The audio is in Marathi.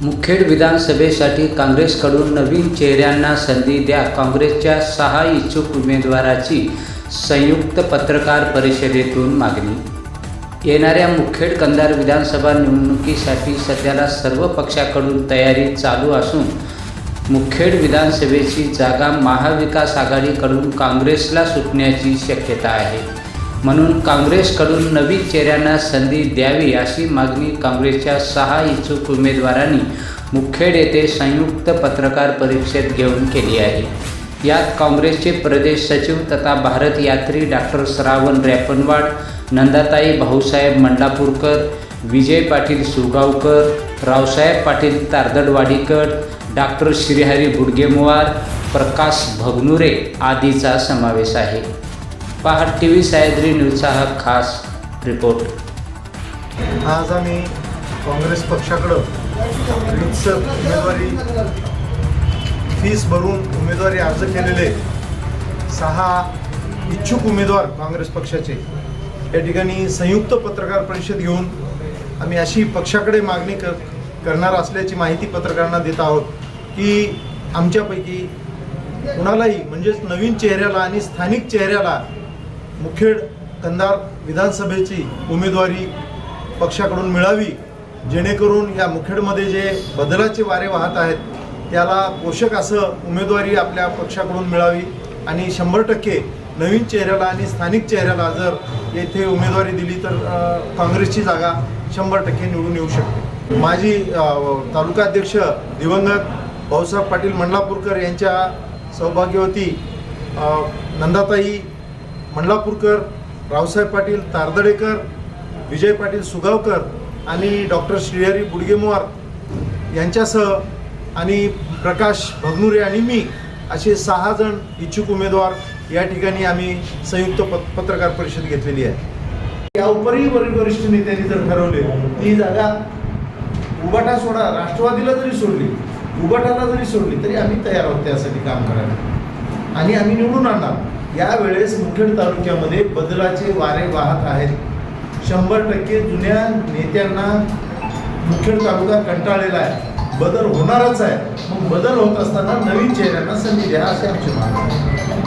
मुखेड विधानसभेसाठी काँग्रेसकडून नवीन चेहऱ्यांना संधी द्या. काँग्रेसच्या सहा इच्छुक उमेदवाराची संयुक्त पत्रकार परिषदेतून मागणी. येणाऱ्या मुखेड कंधार विधानसभा निवडणुकीसाठी सध्याला सर्व पक्षाकडून तयारी चालू असून मुखेड विधानसभेची जागा महाविकास आघाडीकडून काँग्रेसला सुटण्याची शक्यता आहे. म्हणून काँग्रेसकडून नवीन चेहऱ्यांना संधी द्यावी अशी मागणी काँग्रेसच्या सहा इच्छुक उमेदवारांनी मुखेड येथे संयुक्त पत्रकार परिषद घेऊन केली आहे. यात काँग्रेसचे प्रदेश सचिव तथा भारत यात्री डॉक्टर श्रावण रॅपनवाड नंदाताई भाऊसाहेब मंडापूरकर विजय पाटील सुगावकर रावसाहेब पाटील तारदडवाडीकर डॉक्टर श्रीहरी बुडगेमुवार प्रकाश भगनुरे आदीचा समावेश आहे. पहाट टी व्ही सह्याद्री न्यूजचा हा खास रिपोर्ट. आज आम्ही काँग्रेस पक्षाकडं रितसर उमेदवारी फीस भरून उमेदवारी अर्ज केलेले सहा इच्छुक उमेदवार काँग्रेस पक्षाचे. या ठिकाणी संयुक्त पत्रकार परिषद घेऊन आम्ही अशी पक्षाकडे मागणी कर करणार असल्याची माहिती पत्रकारांना देत आहोत की आमच्यापैकी कुणालाही म्हणजेच नवीन चेहऱ्याला आणि स्थानिक चेहऱ्याला मुखेड कंधार विधानसभेची उमेदवारी पक्षाकडून मिळावी जेणेकरून या मुखेडमध्ये जे बदलाचे वारे वाहत आहेत त्याला पोषक असं उमेदवारी आपल्या पक्षाकडून मिळावी आणि शंभर टक्के नवीन चेहऱ्याला आणि स्थानिक चेहऱ्याला जर येथे उमेदवारी दिली तर काँग्रेसची जागा शंभर टक्के निवडून येऊ शकते. माजी तालुका अध्यक्ष दिवंगत भाऊसाहेब पाटील मंडलापूरकर यांच्या सौभाग्यवती नंदाताई मंडलापूरकर रावसाहेब पाटील तारदडेकर विजय पाटील सुगावकर आणि डॉक्टर श्रीहरी बुडगेमुवार यांच्यासह आणि प्रकाश भगनुरे आणि मी असे सहा जण इच्छुक उमेदवार या ठिकाणी आम्ही संयुक्त प पत्रकार परिषद घेतलेली आहे. या उपरी वरिष्ठ नेत्यांनी जर ठरवले ती जागा उबाटा सोडा राष्ट्रवादीला जरी सोडली उबाटाला जरी सोडली तरी आम्ही तयार आहोत त्यासाठी काम करायला. आणि आम्ही निवडून आणणार. यावेळेस मुखेड तालुक्यामध्ये बदलाचे वारे वाहत आहेत. शंभर टक्के जुन्या नेत्यांना मुखेड तालुका कंटाळलेला आहे. बदल होणारच आहे. मग बदल होत असताना नवीन चेहऱ्यांना संधी द्या असे आमचे मागणी आहे.